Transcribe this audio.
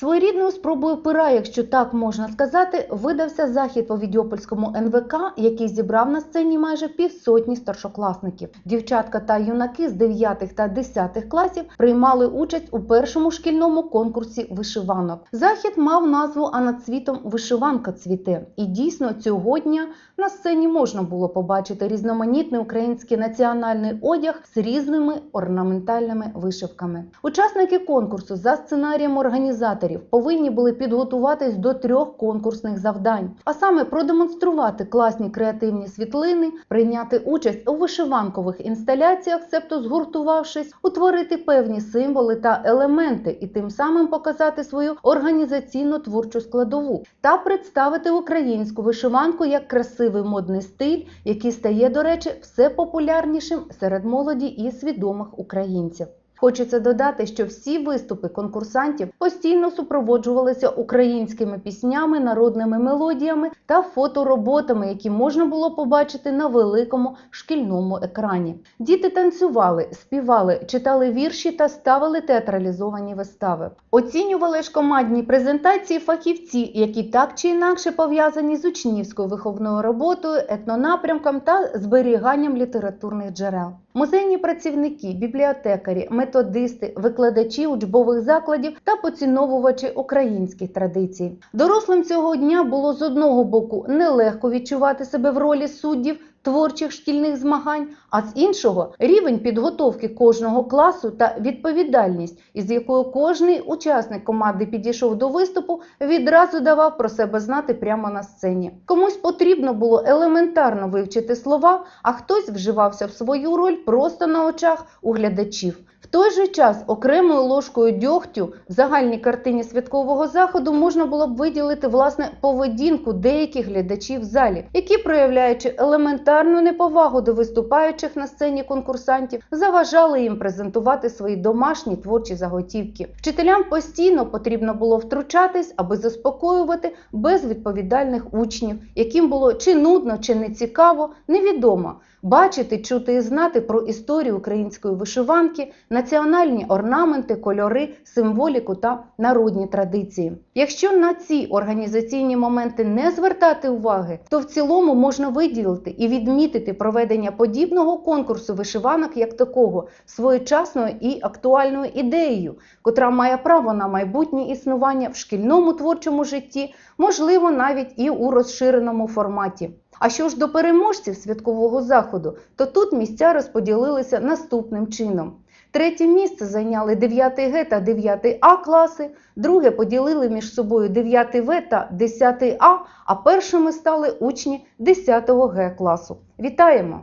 Своєрідною спробою пера, якщо так можна сказати, видався захід по Відьопольському НВК, який зібрав на сцені майже півсотні старшокласників. Дівчатка та юнаки з 9 та 10 класів приймали участь у першому шкільному конкурсі вишиванок. Захід мав назву А над світом вишиванка цвіте. І дійсно цього дня на сцені можна було побачити різноманітний український національний одяг з різними орнаментальними вишивками. Учасники конкурсу за сценарієм організаторів повинні були підготуватись до трьох конкурсних завдань, а саме продемонструвати класні креативні світлини, прийняти участь у вишиванкових інсталяціях, себто згуртувавшись, утворити певні символи та елементи і тим самим показати свою організаційно творчу складову та представити українську вишиванку як красивий модний стиль, який стає, до речі, все популярнішим серед молоді і свідомих українців. Хочеться додати, що всі виступи конкурсантів постійно супроводжувалися українськими піснями, народними мелодіями та фотороботами, які можна було побачити на великому шкільному екрані. Діти танцювали, співали, читали вірші та ставили театралізовані вистави. Оцінювали ж командні презентації фахівці, які так чи інакше пов'язані з учнівською виховною роботою, етнонапрямком та зберіганням літературних джерел. Музейні працівники, бібліотекарі, методисти, викладачі учбових закладів та поціновувачі українських традицій. Дорослим цього дня було з одного боку нелегко відчувати себе в ролі суддів творчих шкільних змагань, а з іншого рівень підготовки кожного класу та відповідальність, із якою кожний учасник команди підійшов до виступу, відразу давав про себе знати прямо на сцені. Комусь потрібно було елементарно вивчити слова, а хтось вживався в свою роль просто на очах у глядачів. В той же час окремою ложкою дьогтю в загальній картині святкового заходу можна було б виділити власне поведінку деяких глядачів в залі, які, проявляючи елементарну неповагу до виступаючих на сцені конкурсантів, заважали їм презентувати свої домашні творчі заготівки. Вчителям постійно потрібно було втручатись, аби заспокоювати безвідповідальних учнів, яким було чи нудно, чи не цікаво, невідомо. Бачити, чути і знати про історію української вишиванки, національні орнаменти, кольори, символіку та народні традиції. Якщо на ці організаційні моменти не звертати уваги, то в цілому можна виділити і відмітити проведення подібного конкурсу вишиванок як такого своєчасною і актуальною ідеєю, котра має право на майбутнє існування в шкільному творчому житті, можливо, навіть і у розширеному форматі. А що ж до переможців святкового заходу, то тут місця розподілилися наступним чином. Третє місце зайняли 9 Г та 9 А класи, друге поділили між собою 9 В та 10 А, а першими стали учні 10 Г класу. Вітаємо!